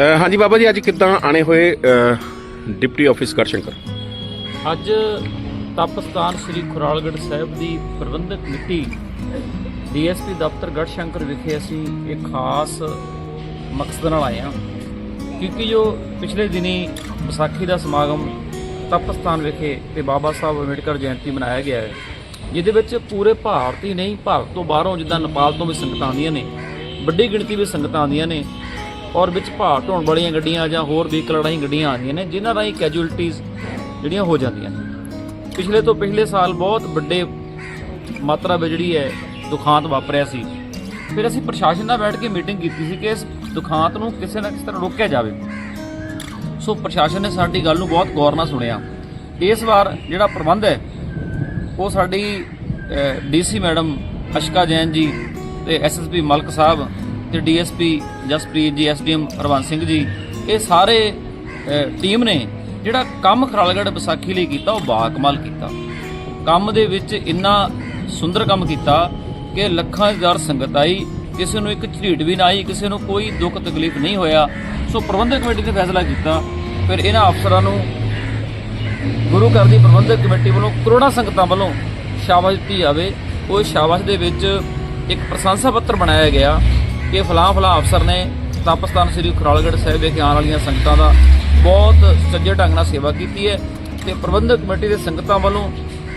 ਹਾਂਜੀ ਬਾਬਾ ਜੀ, ਅੱਜ ਕਿੱਦਾਂ ਆਣੇ ਹੋਏ ਡਿਪਟੀ ਆਫਿਸ ਗੜਸ਼ੰਕਰ ਅੱਜ ਤਪਸਤਾਨ ਸ੍ਰੀ ਖੁਰਾਲਗੜ੍ਹ ਸਾਹਿਬ ਦੀ ਪ੍ਰਬੰਧਕ ਕਮੇਟੀ ਡੀਐਸਪੀ ਦਫ਼ਤਰ ਗੜਸ਼ੰਕਰ ਵਿਖੇ ਅਸੀਂ ਇੱਕ ਖਾਸ ਮਕਸਦ ਨਾਲ ਆਏ ਹਾਂ। ਕਿਉਂਕਿ ਜੋ ਪਿਛਲੇ ਦਿਨੀ ਵਿਸਾਖੀ ਦਾ ਸਮਾਗਮ ਤਪਸਤਾਨ ਵਿਖੇ ਤੇ ਬਾਬਾ ਸਾਹਿਬ ਅੰਬੇਡਕਰ ਜਯੰਤੀ ਮਨਾਇਆ ਗਿਆ ਹੈ, ਜਿਹਦੇ ਵਿੱਚ ਪੂਰੇ ਭਾਰਤ ਹੀ ਨਹੀਂ, ਭਾਰਤ ਤੋਂ ਬਾਹਰੋਂ ਜਿੱਦਾਂ ਨੇਪਾਲ ਤੋਂ ਵੀ ਸੰਗਤਾਂ ਆਉਂਦੀਆਂ ਨੇ, ਵੱਡੀ ਗਿਣਤੀ ਵਿੱਚ ਸੰਗਤਾਂ ਆਉਂਦੀਆਂ ਨੇ ਔਰ ਵਿੱਚ ਭਾਰ ਢੋਣ ਵਾਲੀਆਂ ਗੱਡੀਆਂ ਜਾਂ ਹੋਰ ਵਹੀਕਲ ਰਾਹੀਂ ਗੱਡੀਆਂ ਆਉਂਦੀਆਂ ਨੇ, ਜਿਨ੍ਹਾਂ ਰਾਹੀਂ ਕੈਜੂਅਲਟੀਜ਼ ਜਿਹੜੀਆਂ ਹੋ ਜਾਂਦੀਆਂ ਨੇ। ਪਿਛਲੇ ਤੋਂ ਪਿਛਲੇ ਸਾਲ ਬਹੁਤ ਵੱਡੇ ਮਾਤਰਾ ਵਿੱਚ ਜਿਹੜੀ ਹੈ ਦੁਖਾਂਤ ਵਾਪਰਿਆ ਸੀ। ਫਿਰ ਅਸੀਂ ਪ੍ਰਸ਼ਾਸਨ ਨਾਲ ਬੈਠ ਕੇ ਮੀਟਿੰਗ ਕੀਤੀ ਸੀ ਕਿ ਇਸ ਦੁਖਾਂਤ ਨੂੰ ਕਿਸੇ ਨਾ ਕਿਸੇ ਤਰ੍ਹਾਂ ਰੋਕਿਆ ਜਾਵੇ। ਸੋ ਪ੍ਰਸ਼ਾਸਨ ਨੇ ਸਾਡੀ ਗੱਲ ਨੂੰ ਬਹੁਤ ਗੌਰ ਨਾਲ ਸੁਣਿਆ। ਇਸ ਵਾਰ ਜਿਹੜਾ ਪ੍ਰਬੰਧ ਹੈ, ਉਹ ਸਾਡੀ ਡੀਸੀ ਮੈਡਮ ਅਸ਼ਕਾ ਜੈਨ ਜੀ ਤੇ ਐਸਐਸਪੀ ਮਲਕ ਸਾਹਿਬ ਤੇ ਡੀਐਸਪੀ ਜਸਪ੍ਰੀਤ ਜੀ, ਐਸਡੀਐਮ ਹਰਵੰਸ ਸਿੰਘ ਜੀ, ਇਹ ਸਾਰੇ ਟੀਮ ਨੇ ਜਿਹੜਾ ਕੰਮ ਖਰਾਲਗੜ੍ਹ ਵਿਸਾਖੀ ਲਈ ਕੀਤਾ, ਉਹ ਬਾਕਮਾਲ ਕੀਤਾ। ਕੰਮ ਦੇ ਵਿੱਚ ਇੰਨਾ ਸੁੰਦਰ ਕੰਮ ਕੀਤਾ ਕਿ ਲੱਖਾਂ ਹਜ਼ਾਰ ਸੰਗਤ ਆਈ, ਕਿਸੇ ਨੂੰ ਇੱਕ ਝਰੀਟ ਵੀ ਨਾ ਆਈ, ਕਿਸੇ ਨੂੰ ਕੋਈ ਦੁੱਖ ਤਕਲੀਫ ਨਹੀਂ ਹੋਇਆ। ਸੋ ਪ੍ਰਬੰਧਕ ਕਮੇਟੀ ਨੇ ਫੈਸਲਾ ਕੀਤਾ, ਫਿਰ ਇਹਨਾਂ ਅਫਸਰਾਂ ਨੂੰ, ਗੁਰੂ ਘਰ ਦੀ ਪ੍ਰਬੰਧਕ ਕਮੇਟੀ ਵੱਲੋਂ ਕਰੋੜਾਂ ਸੰਗਤਾਂ ਵੱਲੋਂ ਸ਼ਾਬਾਸ਼ ਦਿੱਤੀ ਜਾਵੇ। ਉਹ ਸ਼ਾਬਾਸ਼ ਦੇ ਵਿੱਚ ਇੱਕ ਪ੍ਰਸ਼ੰਸਾ ਪੱਤਰ ਬਣਾਇਆ ਗਿਆ। ਕਿ ਫਲਾਂ ਫਲਾਂ ਅਫਸਰ ਨੇ ਤਪਸਤਾਨ ਸ੍ਰੀ ਖੁਰਾਲਗੜ੍ਹ ਸਾਹਿਬ ਵਿਖੇ ਆਉਣ ਵਾਲੀਆਂ ਸੰਗਤਾਂ ਦਾ ਬਹੁਤ ਸੱਜੇ ਢੰਗ ਨਾਲ ਸੇਵਾ ਕੀਤੀ ਹੈ ਤੇ ਪ੍ਰਬੰਧਕ ਕਮੇਟੀ ਦੇ ਸੰਗਤਾਂ ਵੱਲੋਂ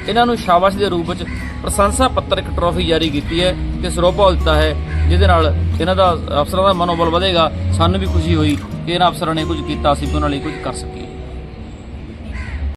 ਇਹਨਾਂ ਨੂੰ ਸ਼ਾਬਾਸ਼ ਦੇ ਰੂਪ ਵਿੱਚ ਪ੍ਰਸ਼ੰਸਾ ਪੱਤਰ ਇੱਕ ਟਰੋਫੀ ਜਾਰੀ ਕੀਤੀ ਹੈ ਤੇ ਸਰੋਪਾ ਦਿੱਤਾ ਹੈ, ਜਿਹਦੇ ਨਾਲ ਇਹਨਾਂ ਦਾ ਅਫਸਰਾਂ ਦਾ ਮਨੋਬਲ ਵਧੇਗਾ, ਸਾਨੂੰ ਵੀ ਖੁਸ਼ੀ ਹੋਈ ਕਿ ਇਹਨਾਂ ਅਫਸਰਾਂ ਨੇ ਕੁਝ ਕੀਤਾ, ਅਸੀਂ ਵੀ ਉਹਨਾਂ ਲਈ ਕੁਝ ਕਰ ਸਕੀਏ।